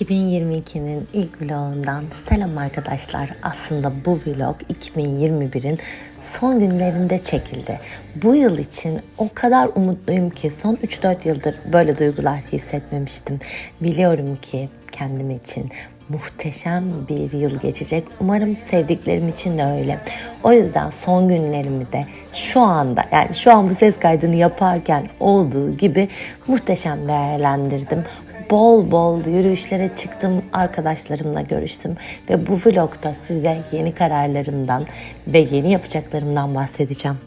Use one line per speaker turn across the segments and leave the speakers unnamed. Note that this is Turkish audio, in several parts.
2022'nin ilk vlogundan selam arkadaşlar. Aslında bu vlog 2021'in son günlerinde çekildi. Bu yıl için o kadar umutluyum ki son 3-4 yıldır böyle duygular hissetmemiştim. Biliyorum ki kendim için muhteşem bir yıl geçecek. Umarım sevdiklerim için de öyle. O yüzden son günlerimi de şu anda yani şu an bu ses kaydını yaparken olduğu gibi muhteşem değerlendirdim. Bol bol yürüyüşlere çıktım, arkadaşlarımla görüştüm ve bu vlogda size yeni kararlarımdan ve yeni yapacaklarımdan bahsedeceğim.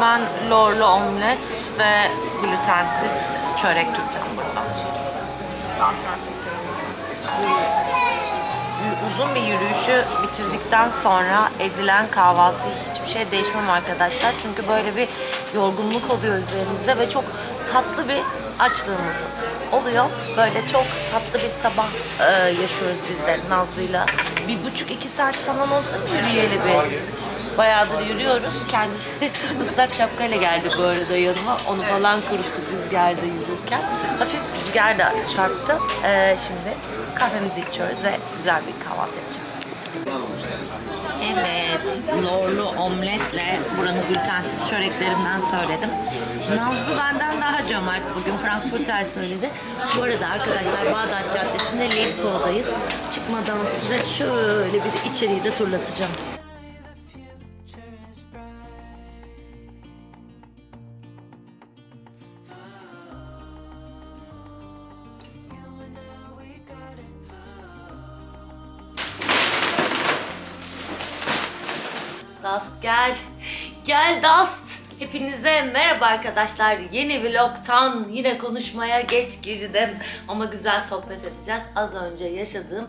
Ben lorlu omlet ve glutensiz çörek yiyeceğim burada. Uzun bir yürüyüşü bitirdikten sonra edilen kahvaltı hiçbir şey değişmem arkadaşlar. Çünkü böyle bir yorgunluk oluyor üzerimizde ve çok tatlı bir açlığımız oluyor. Böyle çok tatlı bir sabah e, yaşıyoruz biz de Nazlı'yla. Bir buçuk iki saat falan oldu mu yürüyeli biz? Bayağıdır yürüyoruz. Kendisi ıslak şapkayla geldi bu arada yanıma. Onu falan kuruttuk rüzgarda yürürken. Hafif rüzgar da çarptı. Ee, şimdi kahvemizi içiyoruz ve güzel bir kahvaltı yapacağız. Lorlu omletle buranın glutensiz çöreklerinden söyledim. Nazlı benden daha cömert bugün Frankfurter söyledi. Bu arada arkadaşlar Bağdat Caddesi'nde Leifko'dayız. Çıkmadan size şöyle bir içeriği de turlatacağım. Dust gel. Gel Dust. Hepinize merhaba arkadaşlar. Yeni vlogtan yine konuşmaya geç girdim. Ama güzel sohbet edeceğiz. Az önce yaşadığım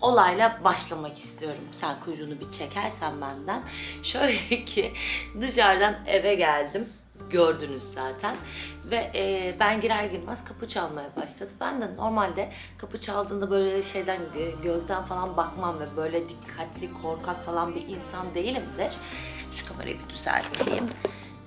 olayla başlamak istiyorum. Sen kuyruğunu bir çekersen benden. Şöyle ki dışarıdan eve geldim gördünüz zaten. Ve e, ben girer girmez kapı çalmaya başladı. Ben de normalde kapı çaldığında böyle şeyden e, gözden falan bakmam ve böyle dikkatli, korkak falan bir insan değilimdir. Şu kamerayı bir düzelteyim.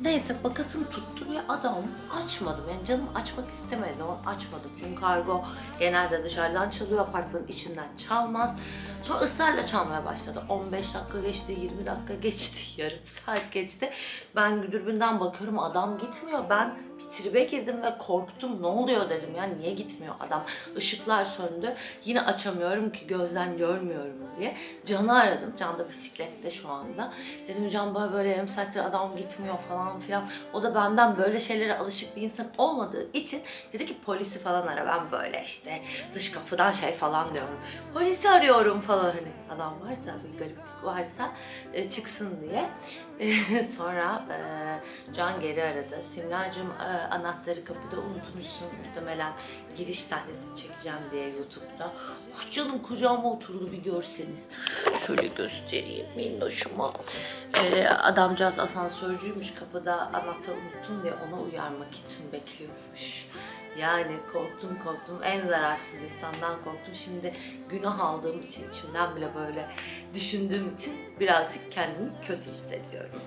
Neyse bakasım tuttu ve adam açmadım. Yani canım açmak istemedi ama açmadım. Çünkü kargo genelde dışarıdan çalıyor, apartmanın içinden çalmaz. Sonra ısrarla çalmaya başladı. 15 dakika geçti, 20 dakika geçti, yarım saat geçti. Ben dürbünden bakıyorum adam gitmiyor. Ben bir tribe girdim ve korktum. Ne oluyor dedim ya niye gitmiyor adam? Işıklar söndü. Yine açamıyorum ki gözden görmüyorum diye. Can'ı aradım. Can da bisiklette şu anda. Dedim Can böyle böyle yarım saattir adam gitmiyor falan filan. O da benden böyle şeylere alışık bir insan olmadığı için dedi ki polisi falan ara. Ben böyle işte dış kapıdan şey falan diyorum. Polisi arıyorum falan hani adam varsa bir gariplik varsa e, çıksın diye. E, sonra e, Can geri aradı. Simracığım e, anahtarı kapıda unutmuşsun muhtemelen giriş sahnesi çekeceğim diye YouTube'da. Oh canım kucağıma oturdu bir görseniz. Şöyle göstereyim minnoşuma. E, adamcağız asansörcüymüş kapıda anahtarı unuttum diye ona uyarmak için bekliyormuş. Yani korktum korktum. En zararsız insandan korktum. Şimdi günah aldığım için içimden bile böyle düşündüğüm için birazcık kendimi kötü hissediyorum.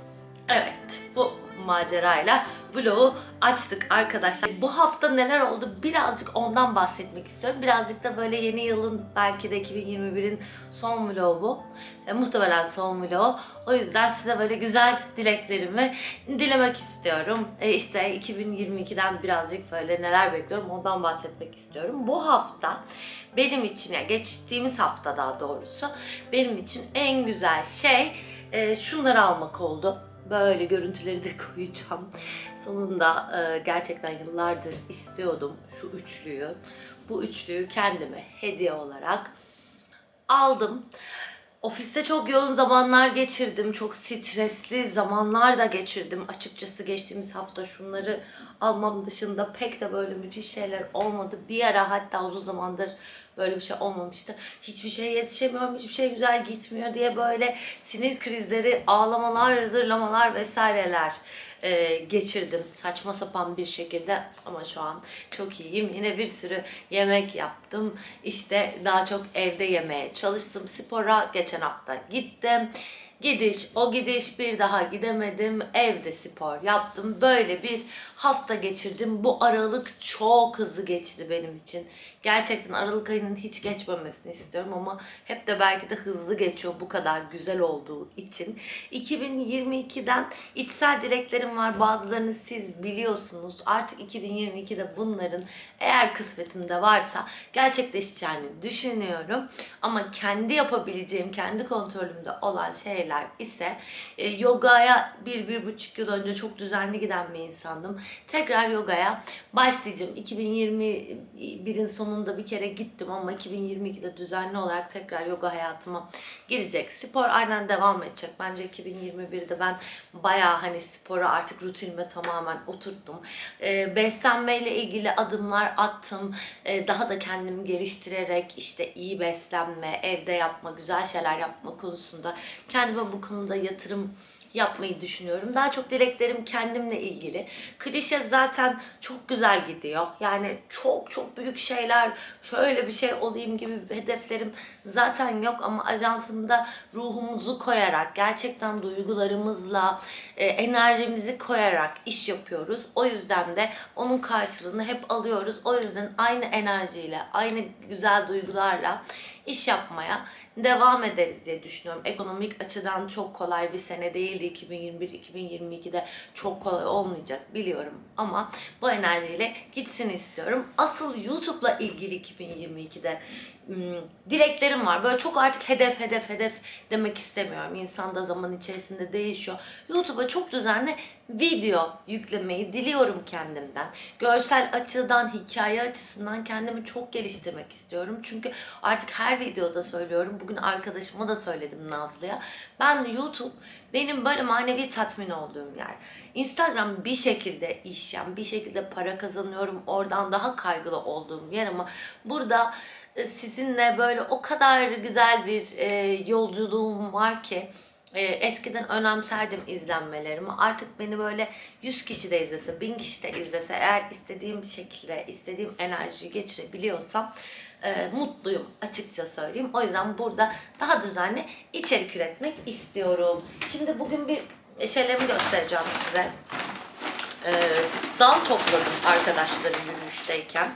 Evet bu macerayla vlogu açtık arkadaşlar. Bu hafta neler oldu birazcık ondan bahsetmek istiyorum. Birazcık da böyle yeni yılın belki de 2021'in son vlogu. E, muhtemelen son vlogu. O yüzden size böyle güzel dileklerimi dilemek istiyorum. E, işte 2022'den birazcık böyle neler bekliyorum ondan bahsetmek istiyorum. Bu hafta benim için ya geçtiğimiz hafta daha doğrusu benim için en güzel şey e, şunları almak oldu. Böyle görüntüleri de koyacağım. Sonunda e, gerçekten yıllardır istiyordum şu üçlüyü. Bu üçlüyü kendime hediye olarak aldım. Ofiste çok yoğun zamanlar geçirdim. Çok stresli zamanlar da geçirdim. Açıkçası geçtiğimiz hafta şunları almam dışında pek de böyle müthiş şeyler olmadı. Bir ara hatta uzun zamandır böyle bir şey olmamıştı. Hiçbir şeye yetişemiyorum, hiçbir şey güzel gitmiyor diye böyle sinir krizleri, ağlamalar, zırlamalar vesaireler e, geçirdim. Saçma sapan bir şekilde ama şu an çok iyiyim. Yine bir sürü yemek yaptım. İşte daha çok evde yemeye çalıştım. Spora geçen hafta gittim. Gidiş, o gidiş bir daha gidemedim. Evde spor yaptım. Böyle bir hafta geçirdim. Bu aralık çok hızlı geçti benim için. Gerçekten aralık ayının hiç geçmemesini istiyorum ama hep de belki de hızlı geçiyor bu kadar güzel olduğu için. 2022'den içsel dileklerim var. Bazılarını siz biliyorsunuz. Artık 2022'de bunların eğer kısmetimde varsa gerçekleşeceğini düşünüyorum. Ama kendi yapabileceğim, kendi kontrolümde olan şeyler ise e, yogaya bir, bir buçuk yıl önce çok düzenli giden bir insandım. Tekrar yogaya başlayacağım. 2021'in sonunda bir kere gittim ama 2022'de düzenli olarak tekrar yoga hayatıma girecek. Spor aynen devam edecek. Bence 2021'de ben bayağı hani sporu artık rutinime tamamen oturttum. Ee, beslenmeyle ilgili adımlar attım. Ee, daha da kendimi geliştirerek işte iyi beslenme, evde yapma, güzel şeyler yapma konusunda kendime bu konuda yatırım yapmayı düşünüyorum. Daha çok dileklerim kendimle ilgili. Klişe zaten çok güzel gidiyor. Yani çok çok büyük şeyler, şöyle bir şey olayım gibi hedeflerim zaten yok ama ajansımda ruhumuzu koyarak, gerçekten duygularımızla, e, enerjimizi koyarak iş yapıyoruz. O yüzden de onun karşılığını hep alıyoruz. O yüzden aynı enerjiyle, aynı güzel duygularla iş yapmaya devam ederiz diye düşünüyorum. Ekonomik açıdan çok kolay bir sene değildi 2021-2022'de çok kolay olmayacak biliyorum ama bu enerjiyle gitsin istiyorum. Asıl YouTube'la ilgili 2022'de ım, dileklerim var. Böyle çok artık hedef hedef hedef demek istemiyorum. İnsan da zaman içerisinde değişiyor. YouTube'a çok düzenli video yüklemeyi diliyorum kendimden. Görsel açıdan, hikaye açısından kendimi çok geliştirmek istiyorum. Çünkü artık her videoda söylüyorum. Bugün arkadaşıma da söyledim Nazlı'ya. Ben YouTube benim böyle manevi tatmin olduğum yer. Instagram bir şekilde iş yani bir şekilde para kazanıyorum. Oradan daha kaygılı olduğum yer ama burada e, sizinle böyle o kadar güzel bir e, yolculuğum var ki e, eskiden önemserdim izlenmelerimi. Artık beni böyle 100 kişi de izlese, 1000 kişi de izlese eğer istediğim şekilde, istediğim enerjiyi geçirebiliyorsam e, mutluyum açıkça söyleyeyim. O yüzden burada daha düzenli içerik üretmek istiyorum. Şimdi bugün bir şeylerimi göstereceğim size. E, dal topladım arkadaşlarım yürüyüşteyken.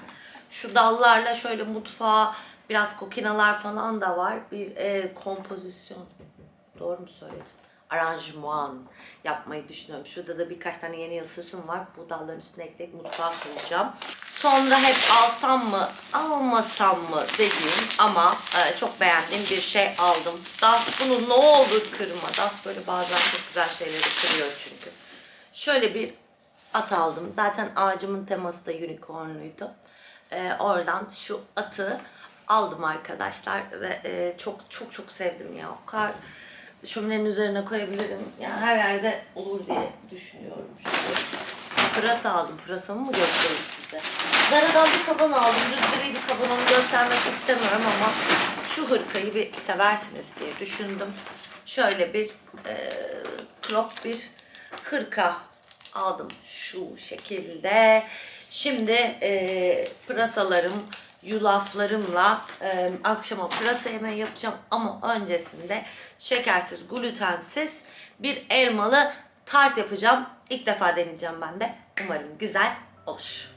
Şu dallarla şöyle mutfağa biraz kokinalar falan da var. Bir e, kompozisyon. Doğru mu söyledim? Aranjman yapmayı düşünüyorum. Şurada da birkaç tane yeni yasışım var. Bu dalların üstüne ekleyip mutfağa koyacağım. Sonra hep alsam mı, almasam mı dediğim ama e, çok beğendiğim bir şey aldım. Das bunu ne olur kırma. Das böyle bazen çok güzel şeyleri kırıyor çünkü. Şöyle bir at aldım. Zaten ağacımın teması da unicornluydu. Ee, oradan şu atı aldım arkadaşlar ve e, çok çok çok sevdim ya. O kadar şöminenin üzerine koyabilirim. Yani her yerde olur diye düşünüyorum. Şöyle. Pırasa aldım. Pırasamı mı göstereyim size? Zaradan bir kaban aldım. Düzgün bir kaban onu göstermek istemiyorum ama şu hırkayı bir seversiniz diye düşündüm. Şöyle bir e, crop bir hırka aldım şu şekilde. Şimdi e, pırasalarım, yulaflarımla e, akşama pırasa yemeği yapacağım ama öncesinde şekersiz, glutensiz bir elmalı tart yapacağım. İlk defa deneyeceğim ben de. Umarım güzel olur.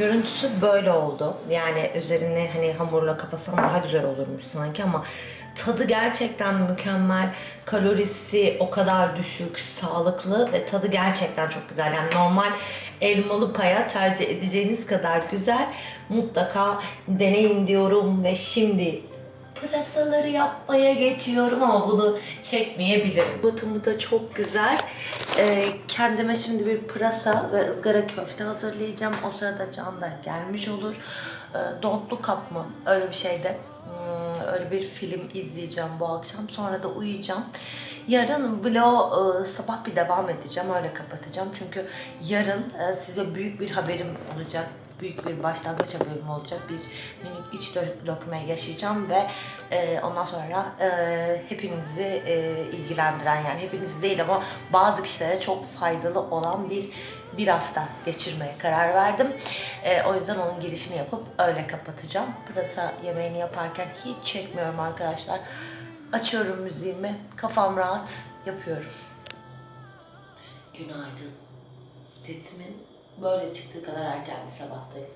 Görüntüsü böyle oldu. Yani üzerini hani hamurla kapasam daha güzel olurmuş sanki ama tadı gerçekten mükemmel. Kalorisi o kadar düşük, sağlıklı ve tadı gerçekten çok güzel. Yani normal elmalı paya tercih edeceğiniz kadar güzel. Mutlaka deneyin diyorum ve şimdi pırasaları yapmaya geçiyorum ama bunu çekmeyebilirim. Batımı da çok güzel. Ee, kendime şimdi bir pırasa ve ızgara köfte hazırlayacağım. O sırada Can da gelmiş olur. Ee, Don't Look mı? Öyle bir şeyde. Hmm, öyle bir film izleyeceğim bu akşam. Sonra da uyuyacağım. Yarın vlog e, sabah bir devam edeceğim. Öyle kapatacağım. Çünkü yarın e, size büyük bir haberim olacak büyük bir başlangıç haberim olacak. Bir minik iç dö- dökme yaşayacağım ve e, ondan sonra e, hepinizi e, ilgilendiren yani hepinizi değil ama bazı kişilere çok faydalı olan bir bir hafta geçirmeye karar verdim. E, o yüzden onun girişini yapıp öyle kapatacağım. Pırasa yemeğini yaparken hiç çekmiyorum arkadaşlar. Açıyorum müziğimi, kafam rahat yapıyorum. Günaydın. Sesimin böyle çıktığı kadar erken bir sabahtayız.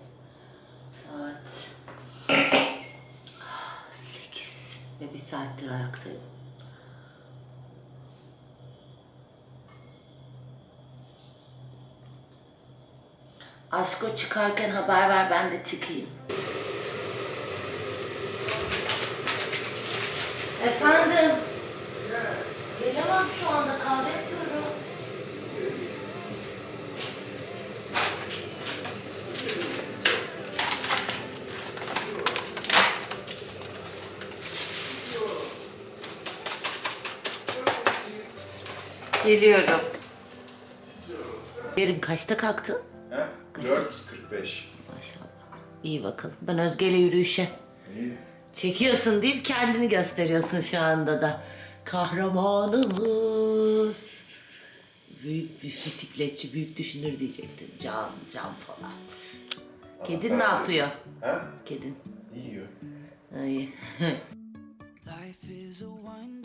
Saat 8 ve bir saattir ayaktayım. Aşko çıkarken haber ver ben de çıkayım. Efendim? Gelemem şu anda kahve yapıyorum. Geliyorum. Yarın kaçta kalktın?
He? 4.45.
Maşallah. İyi bakalım. Ben Özge'yle yürüyüşe.
İyi.
Çekiyorsun deyip kendini gösteriyorsun şu anda da. Kahramanımız. Büyük bir bisikletçi, büyük düşünür diyecektim. Can, Can Polat. Kedin ne yapıyor?
He?
Kedin.
Yiyor.
İyi.
Life is a winding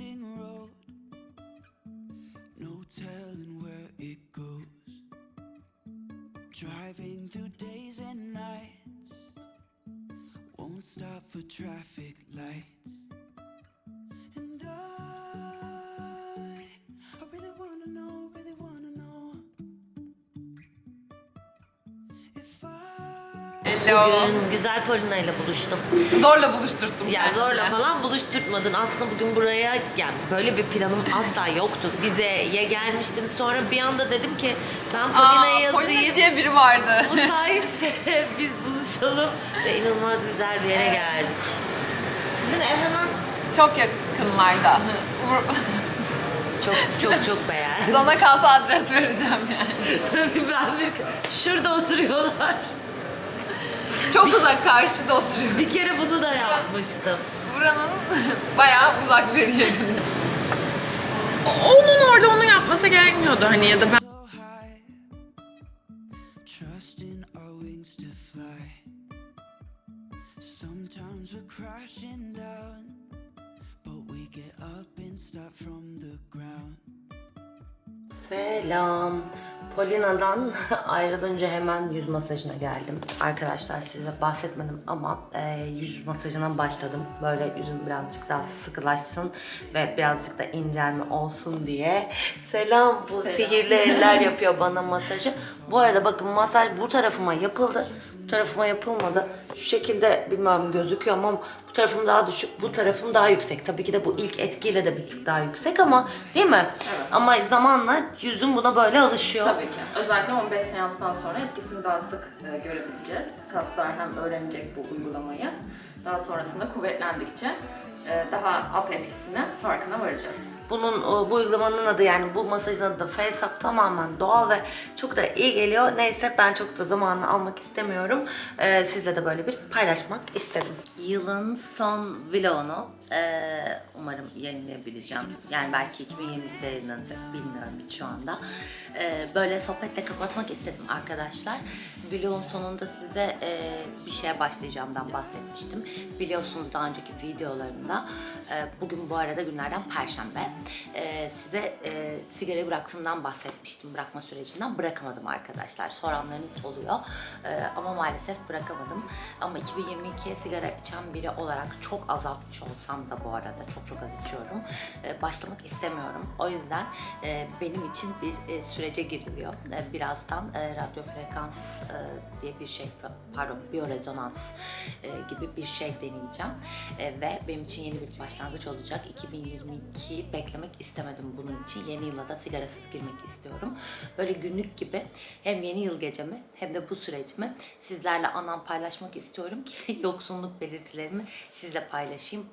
Driving through days and nights, won't stop for traffic lights.
Bugün güzel Polina ile buluştum.
Zorla buluşturttum.
Ya
kendimi.
zorla falan buluşturtmadın. Aslında bugün buraya yani böyle bir planım asla yoktu. Vizeye gelmiştim. Sonra bir anda dedim ki ben Polina'ya yazayım.
Polina diye biri vardı.
Müsaitse biz buluşalım ve inanılmaz güzel bir yere geldik. Sizin ev hemen
Çok yakınlarda.
Çok çok çok beğendim.
Sana kalsa adres vereceğim yani.
Tabii ben bir şurada oturuyorlar.
Çok uzak karşıda oturuyor.
Bir kere bunu da yapmıştım.
Buranın bayağı uzak bir yeri.
Onun orada onu yapması gerekmiyordu hani ya da ben
so high, trusting our wings to fly. Sometimes we're crashing down, but we get up and start from the ground.
Selam. Polina'dan ayrılınca hemen yüz masajına geldim. Arkadaşlar size bahsetmedim ama e, yüz masajına başladım. Böyle yüzüm birazcık daha sıkılaşsın ve birazcık da incelme olsun diye. Selam bu sihirli eller yapıyor bana masajı. Bu arada bakın masaj bu tarafıma yapıldı. Tarafıma yapılmadı. Şu şekilde bilmiyorum gözüküyor ama bu tarafım daha düşük, bu tarafım daha yüksek. Tabii ki de bu ilk etkiyle de bir tık daha yüksek ama değil mi? Ama zamanla yüzüm buna böyle alışıyor.
Tabii ki. Özellikle 15 seanstan sonra etkisini daha sık e, görebileceğiz. Kaslar hem öğrenecek bu uygulamayı. Daha sonrasında kuvvetlendikçe e, daha up etkisine farkına varacağız.
Bunun bu uygulamanın adı yani bu masajın adı da Face Up tamamen doğal ve çok da iyi geliyor. Neyse ben çok da zamanını almak istemiyorum. Ee, sizle de böyle bir paylaşmak istedim. Yılın son vlogunu ee, umarım yayınlayabileceğim. Yani belki 2020'de yayınlanacak bilmiyorum hiç şu anda. Ee, böyle sohbetle kapatmak istedim arkadaşlar. Vlogun sonunda size ee, bir şeye başlayacağımdan bahsetmiştim. Biliyorsunuz daha önceki videolarımda. Ee, bugün bu arada günlerden Perşembe. e, size e, sigarayı bıraktığımdan bahsetmiştim, bırakma sürecimden. Bırakamadım arkadaşlar. Soranlarınız oluyor. E, ama maalesef bırakamadım. Ama 2022'ye sigara içen biri olarak çok azaltmış olsam da bu arada çok çok az içiyorum. E, başlamak istemiyorum. O yüzden e, benim için bir e, sürece giriliyor. E, birazdan e, radyo frekans e, diye bir şey, pardon biyorezonans e, gibi bir şey deneyeceğim. E, ve benim için yeni bir başlangıç olacak. 2022 beklemek istemedim bunun için. Yeni yıla da sigarasız girmek istiyorum. Böyle günlük gibi hem yeni yıl gecemi hem de bu sürecimi sizlerle anlam paylaşmak istiyorum ki yoksunluk belirtilerimi sizle paylaşayım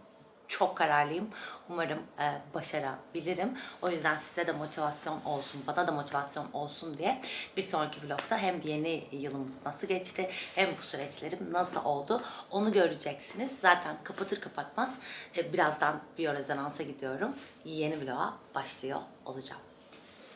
çok kararlıyım. Umarım e, başarabilirim. O yüzden size de motivasyon olsun, bana da motivasyon olsun diye bir sonraki vlogda hem yeni yılımız nasıl geçti hem bu süreçlerim nasıl oldu onu göreceksiniz. Zaten kapatır kapatmaz e, birazdan biyorezonansa gidiyorum. Yeni vloga başlıyor olacağım.